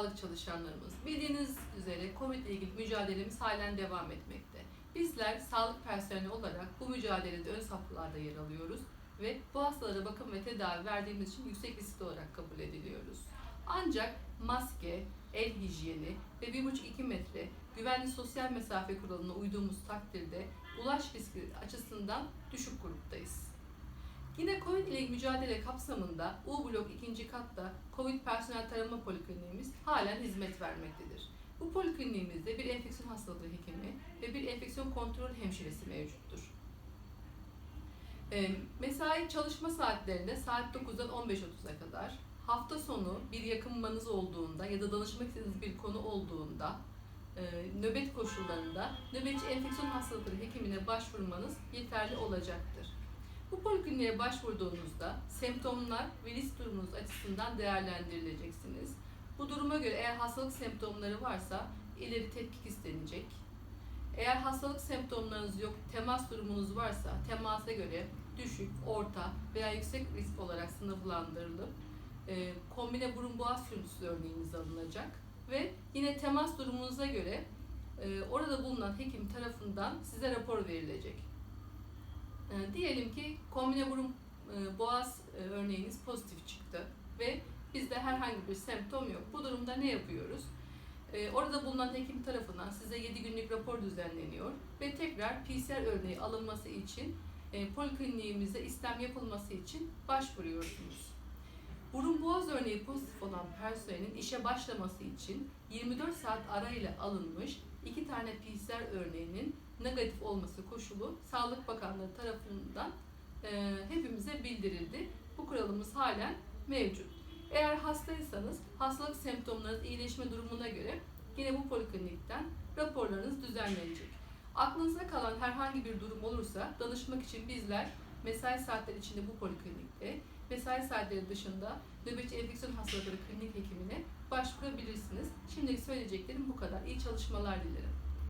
sağlık çalışanlarımız. Bildiğiniz üzere COVID ile ilgili mücadelemiz halen devam etmekte. Bizler sağlık personeli olarak bu mücadelede ön safhalarda yer alıyoruz ve bu hastalara bakım ve tedavi verdiğimiz için yüksek riskli olarak kabul ediliyoruz. Ancak maske, el hijyeni ve 1,5-2 metre güvenli sosyal mesafe kuralına uyduğumuz takdirde bulaş riski açısından düşük gruptayız. Yine COVID ile mücadele kapsamında U blok 2. katta COVID personel tarama polikliniğimiz halen hizmet vermektedir. Bu polikliniğimizde bir enfeksiyon hastalığı hekimi ve bir enfeksiyon kontrol hemşiresi mevcuttur. E, mesai çalışma saatlerinde saat 9'dan 15.30'a kadar, hafta sonu bir yakınmanız olduğunda ya da danışmak istediğiniz bir konu olduğunda e, nöbet koşullarında nöbetçi enfeksiyon hastalıkları hekimine başvurmanız yeterli olacaktır. Bu polikliniğe başvurduğunuzda semptomlar ve risk durumunuz açısından değerlendirileceksiniz. Bu duruma göre eğer hastalık semptomları varsa ileri tetkik istenecek. Eğer hastalık semptomlarınız yok, temas durumunuz varsa temasa göre düşük, orta veya yüksek risk olarak sınıflandırılıp e, kombine burun boğaz sürüntüsü örneğiniz alınacak ve yine temas durumunuza göre e, orada bulunan hekim tarafından size rapor verilecek. Diyelim ki kombine burun e, boğaz e, örneğiniz pozitif çıktı ve bizde herhangi bir semptom yok. Bu durumda ne yapıyoruz? E, orada bulunan hekim tarafından size 7 günlük rapor düzenleniyor ve tekrar PCR örneği alınması için e, polikliniğimizde istem yapılması için başvuruyorsunuz. Burun boğaz örneği pozitif olan personelin işe başlaması için 24 saat arayla alınmış iki tane PCR örneğinin negatif olması koşulu Sağlık Bakanlığı tarafından e, hepimize bildirildi. Bu kuralımız halen mevcut. Eğer hastaysanız hastalık semptomlarınız iyileşme durumuna göre yine bu poliklinikten raporlarınız düzenlenecek. Aklınıza kalan herhangi bir durum olursa danışmak için bizler mesai saatleri içinde bu poliklinikte, mesai saatleri dışında nöbetçi enfeksiyon hastalıkları klinik hekimine başvurabilirsiniz. Şimdilik söyleyeceklerim bu kadar. İyi çalışmalar dilerim.